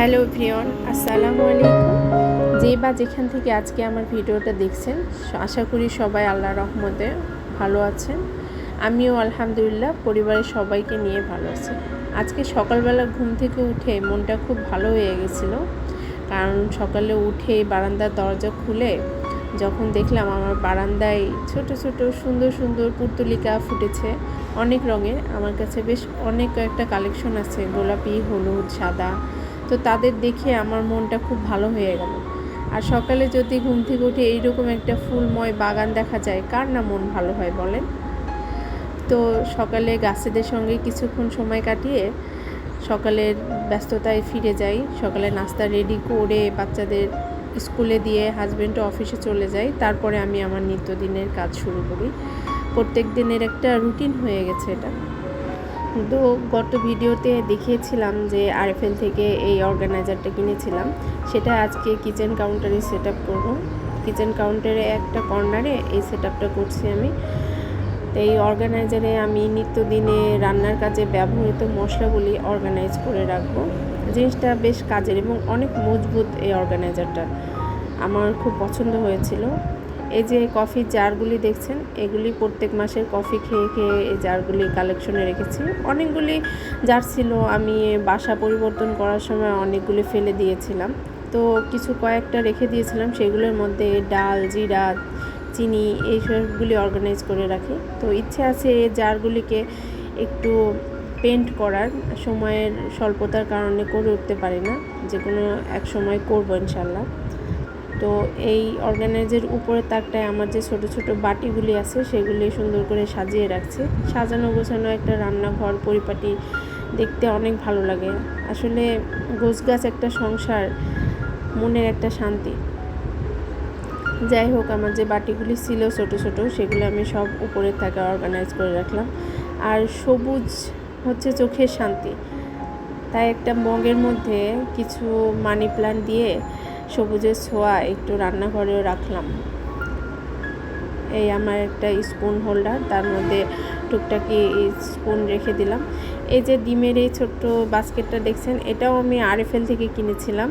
Hello প্রিয়ন আসসালামু আলাইকুম। যে বা যেখান থেকে আজকে আমার ভিডিওটা দেখছেন আশা করি সবাই আল্লাহ রহমতে ভালো আছেন। আমিও আলহামদুলিল্লাহ, পরিবারের সবাইকে নিয়ে ভালো আছি। আজকে সকালবেলা ঘুম থেকে উঠে মনটা খুব ভালো হয়ে গেছিল। কারণ সকালে উঠে বারান্দার দরজা খুলে যখন দেখলাম আমার বারান্দায় ছোট ছোট, সুন্দর সুন্দর পুর্তলিকা ফুটেছে অনেক রঙের। আমার কাছে বেশ অনেক কয়েকটা কালেকশন আছে, গোলাপি, হলুদ, সাদা। তো তাদের দেখে আমার মনটা খুব ভালো হয়ে গেল। আর সকালে যদি ঘুম থেকে উঠে এইরকম একটা ফুলময় বাগান দেখা যায়, কার না মন ভালো হয় বলেন? তো সকালে গাছেদের সঙ্গে কিছুক্ষণ সময় কাটিয়ে সকালের ব্যস্ততায় ফিরে যাই। সকালে নাস্তা রেডি করে বাচ্চাদের স্কুলে দিয়ে হাজব্যান্ড অফিসে চলে যাই। তারপরে আমি আমার নিত্যদিনের কাজ শুরু করি। প্রত্যেক দিনের একটা রুটিন হয়ে গেছে এটা। তো গত ভিডিওতে দেখিয়েছিলাম যে আরএফএল থেকে এই অর্গানাইজারটা কিনেছিলাম। সেটা আজকে কিচেন কাউন্টারে সেট আপ করব। কিচেন কাউন্টারে একটা কর্নারে এই সেট আপটা করছি আমি। তো এই অর্গানাইজারে আমি নিত্যদিনে রান্নার কাজে ব্যবহৃত মশলাগুলি অর্গানাইজ করে রাখব। জিনিসটা বেশ কাজের এবং অনেক মজবুত এই অর্গানাইজারটা আমার খুব পছন্দ হয়েছিল। এই যে কফি জারগুলি দেখছেন, এগুলি প্রত্যেক মাসের কফি খেয়ে খেয়ে এই জারগুলি কালেকশনে রেখেছি। অনেকগুলি জার ছিল, আমি বাসা পরিবর্তন করার সময় অনেকগুলি ফেলে দিয়েছিলাম। তো কিছু কয়েকটা রেখে দিয়েছিলাম, সেগুলোর মধ্যে ডাল, জিরা, চিনি এই সবগুলি অর্গানাইজ করে রাখি। তো ইচ্ছে আছে এই জারগুলিকে একটু পেন্ট করার, সময়ের স্বল্পতার কারণে করে উঠতে পারি না। যে কোনো এক সময় করব ইনশাল্লাহ। তো এই অর্গানাইজের উপরে তাকটায় আমার যে ছোট ছোট বাটিগুলি আছে, সেগুলি সুন্দর করে সাজিয়ে রাখছি। সাজানো গোছানো একটা রান্নাঘর, পরিপাটি দেখতে অনেক ভালো লাগে। আসলে গোছগাছ একটা সংসার, মনের একটা শান্তি। যাই হোক, আমার যে বাটিগুলি ছিল ছোট ছোট, সেগুলো আমি সব উপরে থাকে অর্গানাইজ করে রাখলাম। আর সবুজ হচ্ছে চোখের শান্তি। তাই একটা মগের মধ্যে কিছু মানি প্লান্ট দিয়ে সবুজের ছোঁয়া একটু রান্নাঘরেও রাখলাম। এই আমার একটা স্পুন হোল্ডার তার মধ্যে টুকটাকি স্পুন রেখে দিলাম। এই যে ডিমের এই ছোট্ট বাস্কেটটা দেখছেন, এটাও আমি আরএফএল থেকে কিনেছিলাম।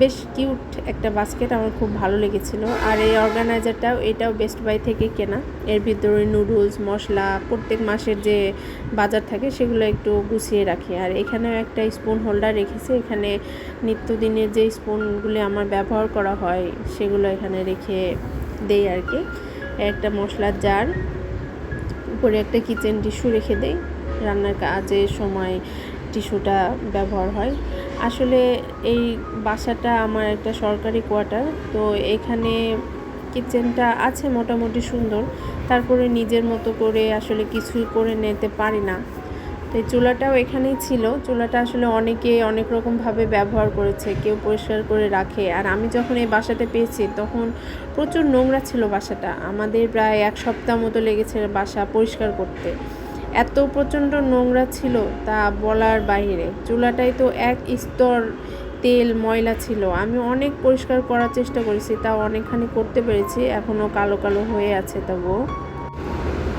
বেশ কিউট একটা বাস্কেট, আমার খুব ভালো লেগেছিল। আর এই অর্গানাইজারটাও, এটাও বেস্ট বাই থেকে কেনা। এর ভিতরে নুডলস মশলা, প্রত্যেক মাসের যে বাজার থাকে, সেগুলো একটু গুছিয়ে রাখি। আর এখানেও একটা স্পুন হোল্ডার রেখেছি। এখানে নিত্যদিনের যে স্পুনগুলি আমার ব্যবহার করা হয়, সেগুলো এখানে রেখে দেই আর কি। একটা মশলার জার উপরে একটা কিচেন টিস্যু রেখে দেই। রান্নার কাজের সময় টিস্যুটা ব্যবহার হয়। আসলে এই বাসাটা আমার একটা সরকারি কোয়ার্টার, তো এখানে কিচেনটা আছে মোটামুটি সুন্দর। তারপরে নিজের মতো করে আসলে কিছুই করে নিতে পারি না। তো চুলাটাও এখানেই ছিল। চুলাটা আসলে অনেকে অনেক রকমভাবে ব্যবহার করেছে, কেউ পরিষ্কার করে রাখে। আর আমি যখন এই বাসাটা পেয়েছি, তখন প্রচুর নোংরা ছিল বাসাটা। আমাদের প্রায় এক সপ্তাহ মতো লেগেছে বাসা পরিষ্কার করতে। এত প্রচণ্ড নোংরা ছিল তা বলার বাইরে। চুলাটাই তো এক স্তর তেল ময়লা ছিল। আমি অনেক পরিষ্কার করার চেষ্টা করেছি তা অনেকখানি করতে পেরেছি, এখনও কালো কালো হয়ে আছে তবুও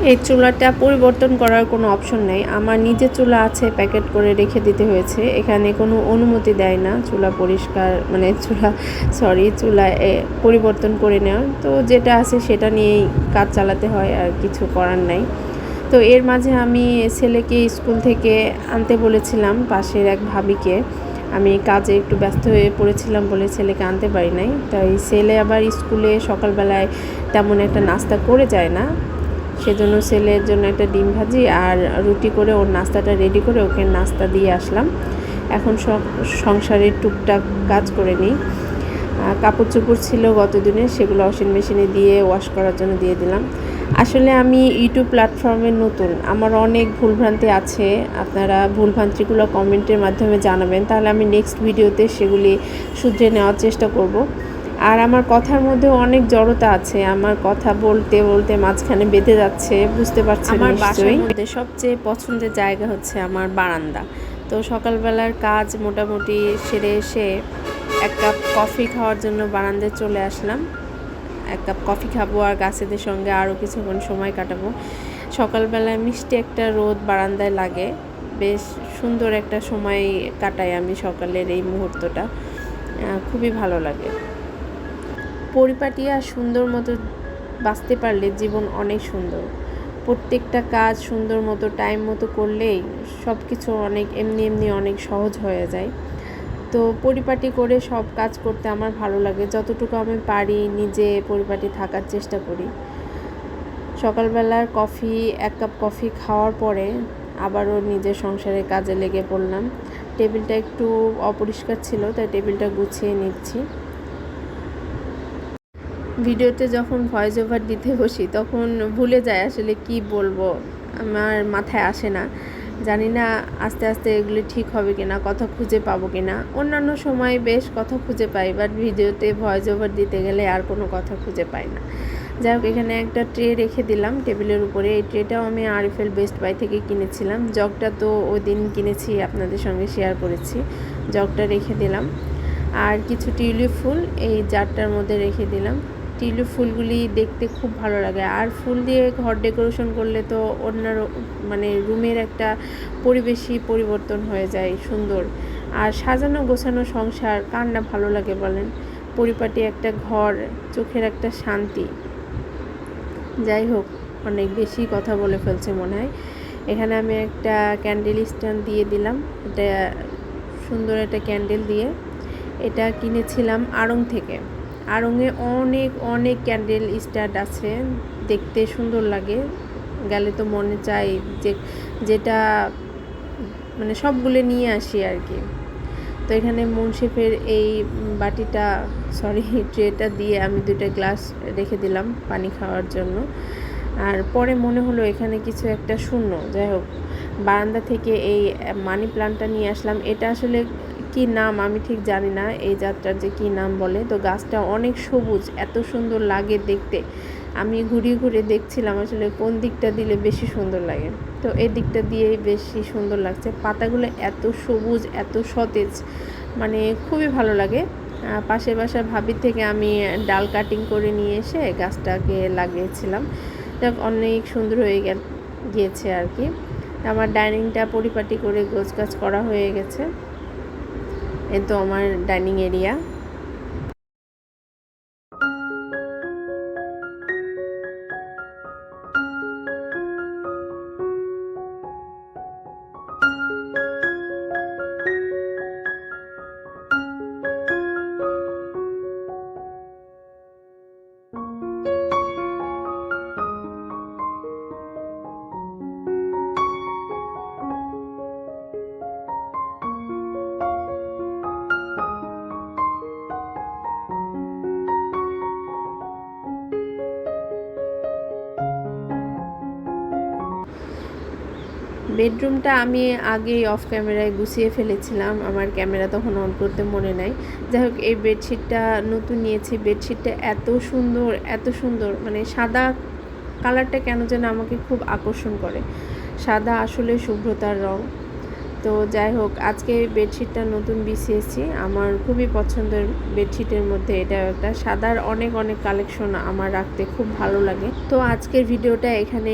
এই চুলাটা পরিবর্তন করার কোনো অপশন নেই। আমার নিজের চুলা আছে, প্যাকেট করে রেখে দিতে হয়েছে। এখানে কোনো অনুমতি দেয় না চুলা পরিষ্কার মানে চুলা সরি চুলা পরিবর্তন করে নেওয়া তো যেটা আছে সেটা নিয়েই কাজ চালাতে হয় আর কিছু করার নাই। তো এর মাঝে আমি ছেলেকে স্কুল থেকে আনতে বলেছিলাম পাশের এক ভাবিকে। আমি কাজে একটু ব্যস্ত হয়ে পড়েছিলাম বলে ছেলেকে আনতে পারি নাই। তাই ছেলে আবার স্কুলে সকালবেলায় তেমন একটা নাস্তা করে যায় না। সেজন্য ছেলের জন্য একটা ডিম ভাজি আর রুটি করে ওর নাস্তাটা রেডি করে ওকে নাস্তা দিয়ে আসলাম। এখন সব সংসারের টুকটাক কাজ করে নিই। কাপড় চোপড় ছিল গত দিনে সেগুলো ওয়াশিং মেশিনে দিয়ে ওয়াশ করার জন্য দিয়ে দিলাম। আসলে আমি ইউটিউব প্ল্যাটফর্মে নতুন। আমার অনেক ভুলভ্রান্তি আছে। আপনারা ভুলভ্রান্তিগুলো কমেন্টের মাধ্যমে জানাবেন। তাহলে আমি নেক্সট ভিডিওতে সেগুলি শুধরে নেওয়ার চেষ্টা করব। আর আমার কথার মধ্যে অনেক জড়তা আছে। আমার কথা বলতে বলতে মাঝখানে বেঁধে যাচ্ছে। বুঝতে পারছি আমার বাসার মধ্যে সবচেয়ে পছন্দের জায়গা হচ্ছে আমার বারান্দা। তো সকালবেলার কাজ মোটামুটি সেরে এসে এক কাপ কফি খাওয়ার জন্য বারান্দায় চলে আসলাম। এক কাপ কফি খাব আর গাছেদের সঙ্গে আরও কিছুক্ষণ সময় কাটাবো। সকালবেলায় মিষ্টি একটা রোদ বারান্দায় লাগে। বেশ সুন্দর একটা সময় কাটাই আমি সকালের এই মুহূর্তটা। খুবই ভালো লাগে। পরিপাটি আর সুন্দর মতো বাঁচতে পারলে জীবন অনেক সুন্দর। প্রত্যেকটা কাজ সুন্দর মতো টাইম মতো করলেই সব কিছু অনেক, এমনি এমনি অনেক সহজ হয়ে যায়। তো পরিপাটি করে সব কাজ করতে আমার ভালো লাগে। যতটুকু আমি পারি নিজে পরিপাটি থাকার চেষ্টা করি। সকালবেলার কফি, এক কাপ কফি খাওয়ার পরে আবারও নিজের সংসারের কাজে লেগে পড়লাম। টেবিলটা একটু অপরিষ্কার ছিল, তাই টেবিলটা গুছিয়ে নিচ্ছি। ভিডিওতে যখন ভয়েস ওভার দিতে বসি, তখন ভুলে যায় আসলে কি বলব। আমার মাথায় আসে না। জানি না আস্তে আস্তে এগুলি ঠিক হবে কিনা, কথা খুঁজে পাবো কিনা। অন্যান্য সময় বেশ কথা খুঁজে পাই বাট ভিডিওতে ভয়েস ওভার দিতে গেলে আর কোনো কথা খুঁজে পাই না। যাই হোক, এখানে একটা ট্রে রেখে দিলাম টেবিলের উপরে। এই ট্রেটাও আমি আরএফএল বেস্ট বাই থেকে কিনেছিলাম। জগটা তো ওই দিন কিনেছি, আপনাদের সঙ্গে শেয়ার করেছি। জগটা রেখে দিলাম। আর কিছু টিউলিপ ফুল এই জারটার মধ্যে রেখে দিলাম। টিউলিপ ফুলগুলি দেখতে খুব ভালো লাগে। আর ফুল দিয়ে ঘর ডেকোরেশন করলে তো অন্য মানে রুমের একটা পরিবেশই পরিবর্তন হয়ে যায় সুন্দর। আর সাজানো গোছানো সংসার, কার না ভালো লাগে বলেন? পরিপাটি একটা ঘর, চোখের একটা শান্তি। যাই হোক, অনেক বেশি কথা বলে ফেলছে মনে হয়। এখানে আমি একটা ক্যান্ডেল স্ট্যান্ড দিয়ে দিলাম। এটা সুন্দর একটা ক্যান্ডেল দিয়ে এটা কিনেছিলাম আড়ং থেকে। আড়ংয়ে অনেক অনেক ক্যান্ডেল স্ট্যান্ড আছে। দেখতে সুন্দর লাগে। গেলে তো মনে চাই যে, যেটা মানে সবগুলো নিয়ে আসি আর কি। তো এখানে মুন্সিফের এই বাটিটা সরি ট্রেটা দিয়ে আমি দুইটা গ্লাস রেখে দিলাম পানি খাওয়ার জন্য। আর পরে মনে হলো এখানে কিছু একটা শূন্য। যাই হোক, বারান্দা থেকে এই মানি প্লান্টটা নিয়ে আসলাম। এটা আসলে কি নাম আমি ঠিক জানি না, এই যাত্রার যে কি নাম বলে। তো গাছটা অনেক সবুজ, এত সুন্দর লাগে দেখতে। আমি ঘুরিয়ে ঘুরে দেখছিলাম আসলে কোন দিকটা দিলে বেশি সুন্দর লাগে। তো এই দিকটা দিয়েই বেশি সুন্দর লাগছে। পাতাগুলো এত সবুজ, এত সতেজ মানে খুবই ভালো লাগে। পাশের বাসার ভাবির থেকে আমি ডাল কাটিং করে নিয়ে এসে গাছটাকে লাগিয়েছিলাম। যাক, অনেক সুন্দর হয়ে গিয়েছে আর কি। আমার ডাইনিংটা পরিপাটি করে গোছ গাছ করা হয়ে গেছে। এ তো আমার ডাইনিং এরিয়া বেডরুমটা আমি আগেই অফ ক্যামেরায় গুছিয়ে ফেলেছিলাম, আমার ক্যামেরা তখন অন করতে মনে নাই। যাই হোক এই বেডশিটটা নতুন নিয়েছি, বেডশিটটা এত সুন্দর এত সুন্দর মানে সাদা কালারটা কেন যেন আমাকে খুব আকর্ষণ করে। সাদা আসলে শুভ্রতার রং। তো যাই হোক আজকে বেডশিটটা নতুন বিছিয়েছি। আমার খুবই পছন্দের বেডশিটের মধ্যে এটা একটা। সাদার অনেক অনেক কালেকশন আমার রাখতে খুব ভালো লাগে। তো আজকের ভিডিওটা এখানে